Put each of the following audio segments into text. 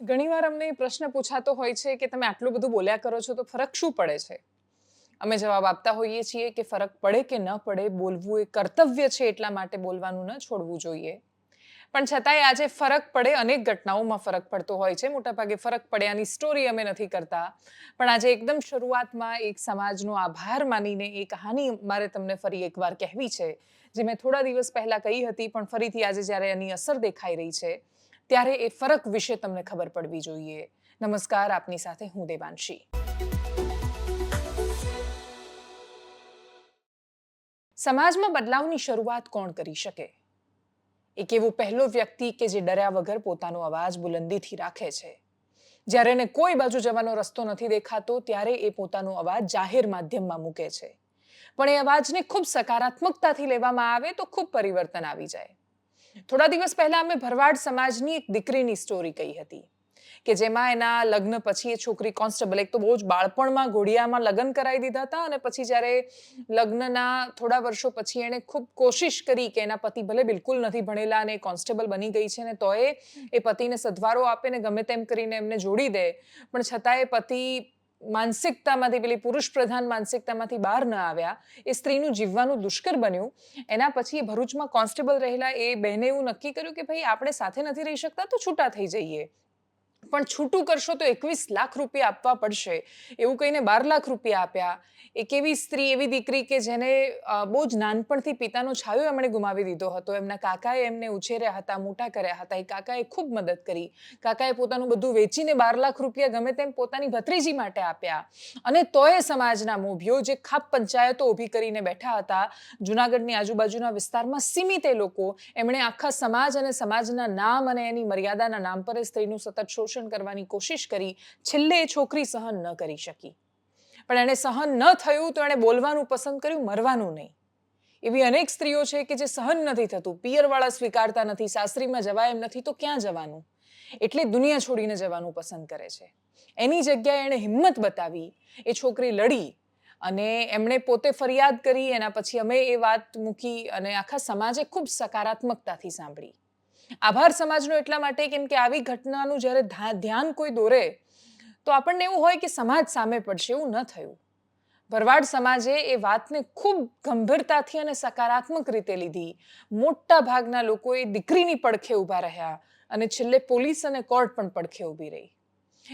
ઘણીવાર અમને પ્રશ્ન પૂછાતો હોય છે કે તમે આટલું બધું બોલ્યા કરો છો, તો ફરક શું પડે છે? અમે જવાબ આપતા હોઈએ છીએ કે ફરક પડે કે ન પડે, બોલવું એ કર્તવ્ય છે એટલા માટે બોલવાનું ન છોડવું જોઈએ. પણ છતાંય આજે ફરક પડે, અનેક ઘટનાઓમાં ફરક પડતો હોય છે. મોટાભાગે ફરક પડ્યાની સ્ટોરી અમે નથી કરતા. પણ આજે એકદમ શરૂઆતમાં એક સમાજનો આભાર માનીને એ કહાની મારે તમને ફરી એકવાર કહેવી છે, જે મેં થોડા દિવસ પહેલાં કહી હતી, પણ ફરીથી આજે જ્યારે એની અસર દેખાઈ રહી છે. ત્યારે એ ફરક વિશે તમને ખબર પડવી જોઈએ. નમસ્કાર, આપની સાથે હું દેવાંશી. સમાજમાં બદલાવની શરૂઆત કોણ કરી શકે? એક એવો પહેલો વ્યક્તિ કે જે ડર્યા વગર પોતાનો અવાજ બુલંદીથી રાખે છે. જ્યારે એને કોઈ બાજુ જવાનો રસ્તો નથી દેખાતો, ત્યારે એ પોતાનો અવાજ જાહેર માધ્યમમાં મૂકે છે. પણ એ અવાજને ખૂબ સકારાત્મકતાથી લેવામાં આવે તો ખૂબ પરિવર્તન આવી જાય. થોડા દિવસ પહેલા અમે ભરવાડ સમાજની એક દીકરીની સ્ટોરી કહી હતી કે જેમાં એના લગ્ન પછી એ છોકરી કોન્સ્ટેબલ એક તો બહુ જ બાળપણમાં ઘોડિયામાં લગ્ન કરાવી દીધા હતા અને પછી જ્યારે લગ્નના થોડા વર્ષો પછી એણે ખૂબ કોશિશ કરી કે એના પતિ ભલે બિલકુલ નથી ભણેલા અને કોન્સ્ટેબલ બની ગઈ છે ને તોય એ પતિને સદવારો આપે ને ગમે તેમ કરીને એમને જોડી દે. પણ છતાંય પતિ માનસિકતામાંથી પેલી પુરુષ પ્રધાન માનસિકતામાંથી બહાર ન આવ્યા, એ સ્ત્રીનું જીવવાનું દુષ્કર બન્યું. એના પછી ભરૂચમાં કોન્સ્ટેબલ રહેલા એ બહેને એવું નક્કી કર્યું કે ભાઈ, આપણે સાથે નથી રહી શકતા તો છૂટા થઈ જઈએ. પણ છૂટું કરશો તો એકવીસ લાખ રૂપિયા આપવા પડશે. એવું કહીને બાર લાખ રૂપિયા આપ્યા. એક એવી સ્ત્રી, એવી દીકરી કે જેને બહુ જ નાનપણથી પિતાનો છાયો એમણે ગુમાવી દીધો હતો. એમના કાકાએ એમને ઉછેર્યા હતા, મોટા કર્યા હતા. એ કાકાએ ખૂબ મદદ કરી. કાકાએ પોતાનું બધું વેચીને બાર લાખ રૂપિયા ગમે તેમ પોતાની ભત્રીજી માટે આપ્યા. અને તોય સમાજના મોભીઓ જે ખાપ પંચાયતો ઊભી કરીને બેઠા હતા, જુનાગઢની આજુબાજુના વિસ્તારમાં સીમિત એ લોકો, એમણે આખા સમાજ અને સમાજના નામ અને એની મર્યાદાના નામ પર સ્ત્રીનું સતત શોષણ કરવાની કોશિશ કરી, છેલ્લે એ છોકરી સહન ન કરી શકી. પણ એણે સહન ન થયું તો એણે બોલવાનું પસંદ કર્યું, મરવાનું નહીં. એવી અનેક સ્ત્રીઓ છે કે જે સહન નથી થતું, પિયરવાળા સ્વીકારતા નથી, સાસરીમાં જવાય એમ નથી તો ક્યાં જવાનું? એટલે દુનિયા છોડીને જવાનું પસંદ કરે છે. એની જગ્યાએ એણે હિંમત બતાવી, એ છોકરી લડી અને એમણે પોતે ફરિયાદ કરી, એના પછી અમે એ વાત મૂકી અને આખા સમાજે ખૂબ સકારાત્મકતાથી સાંભળી. આભાર સમાજનો એટલા માટે કેમ કે આવી ઘટનાનું જ્યારે ધ્યાન કોઈ દોરે, તો આપણને એવું હોય કે સમાજ સામે પડશે, એવું ન થયું. ભરવાડ સમાજે એ વાતને ખૂબ ગંભીરતાથી અને સકારાત્મક રીતે લીધી. મોટા ભાગના લોકો એ દીકરીની પડખે ઊભા રહ્યા અને છેલ્લે પોલીસ અને કોર્ટ પણ પડખે ઊભી રહી.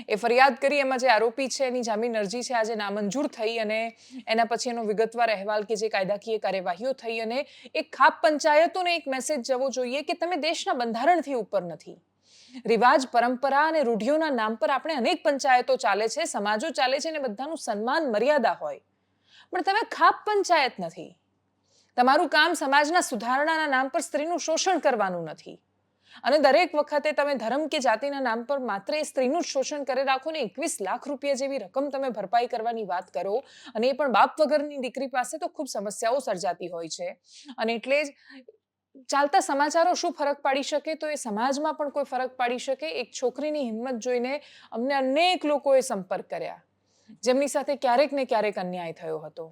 એ ફરિયાદ કરી, એમાં જે આરોપી છે, એની જામીન અરજી છે, આજે નામંજૂર થઈ અને એના પછી એનો વિગતવાર અહેવાલ કે જે કાયદાકીય કાર્યવાહીઓ થઈ અને એક ખાપ પંચાયતોને એક મેસેજ જવો જોઈએ કે તમે દેશના બંધારણથી ઉપર નથી. રિવાજ, પરંપરા અને રૂઢિઓના નામ પર આપણે અનેક પંચાયતો ચાલે છે, સમાજો ચાલે છે અને બધાનું સન્માન, મર્યાદા હોય. પણ તમે ખાપ પંચાયત નથી. તમારું કામ સમાજના સુધારણાના નામ પર સ્ત્રીનું શોષણ કરવાનું નથી. અને દરેક વખતે તમે ધર્મ કે જાતિના નામ પર માત્ર એ સ્ત્રીનું જ શોષણ કરી રાખો ને એકવીસ લાખ રૂપિયા જેવી રકમ તમે ભરપાઈ કરવાની વાત કરો અને એ પણ બાપ વગરની દીકરી પાસે તો ખૂબ સમસ્યાઓ સર્જાતી હોય છે. અને એટલે જ ચાલતા સમાચારો શું ફરક પાડી શકે? તો એ સમાજમાં પણ કોઈ ફરક પાડી શકે. એક છોકરીની હિંમત જોઈને અમને અનેક લોકોએ સંપર્ક કર્યા, જેમની સાથે ક્યારેક ને ક્યારેક અન્યાય થયો હતો.